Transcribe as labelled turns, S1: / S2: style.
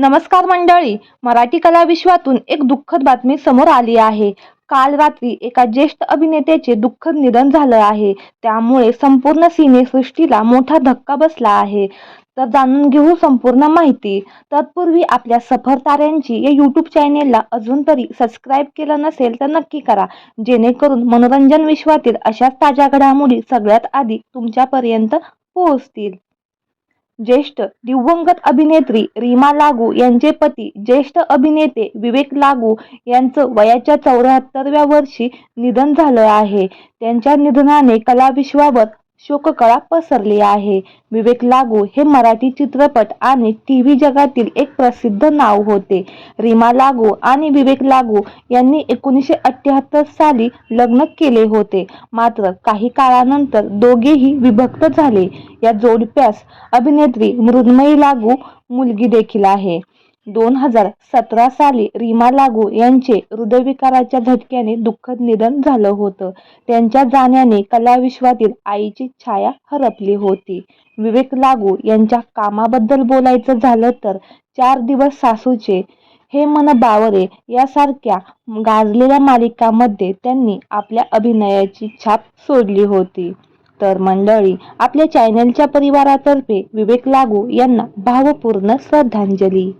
S1: नमस्कार मंडळी मराठी कला विश्वातून एक दुःखद बातमी समोर आली आहे. काल रात्री एका ज्येष्ठ अभिनेत्याचे दुःखद निधन झालं आहे. त्यामुळे संपूर्ण सिनेसृष्टीला मोठा धक्का बसला आहे. तर जाणून घेऊ संपूर्ण माहिती. तत्पूर्वी आपल्या सफर ताऱ्यांची या यूट्यूब चॅनेलला अजून तरी सबस्क्राईब केलं नसेल तर नक्की करा. जेणेकरून मनोरंजन विश्वातील अशाच ताज्या घडामोडी सगळ्यात आधी तुमच्यापर्यंत पोहोचतील. ज्येष्ठ दिवंगत अभिनेत्री रीमा लागू यांचे पती ज्येष्ठ अभिनेते विवेक लागू यांचं वयाच्या चौऱ्याहत्तरव्या वर्षी निधन झालं आहे. त्यांच्या निधनाने कलाविश्वावर शोककळा पसरली आहे. विवेक लागू हे मराठी चित्रपट आणि टी व्ही जगातील एक प्रसिद्ध नाव होते. रीमा लागू आणि विवेक लागू यांनी एकोणीसशे अठ्ठ्याहत्तर साली लग्न केले होते. मात्र काही काळानंतर दोघेही विभक्त झाले. या जोडप्यास अभिनेत्री मृण्मयी लागू मुलगी देखील आहे. दोन हजार सतरा साली रीमा लागू यांचे हृदयविकाराच्या झटक्याने दुःखद निधन झालं होतं. त्यांच्या जाण्याने कलाविश्वातील आईची छाया हरपली होती. विवेक लागू यांच्या कामाबद्दल बोलायचं झालं तर चार दिवस सासूचे हे मन बावरे यासारख्या गाजलेल्या मालिकामध्ये त्यांनी आपल्या अभिनयाची छाप सोडली होती. तर मंडळी आपल्या चॅनलच्या परिवारातर्फे विवेक लागू यांना भावपूर्ण श्रद्धांजली.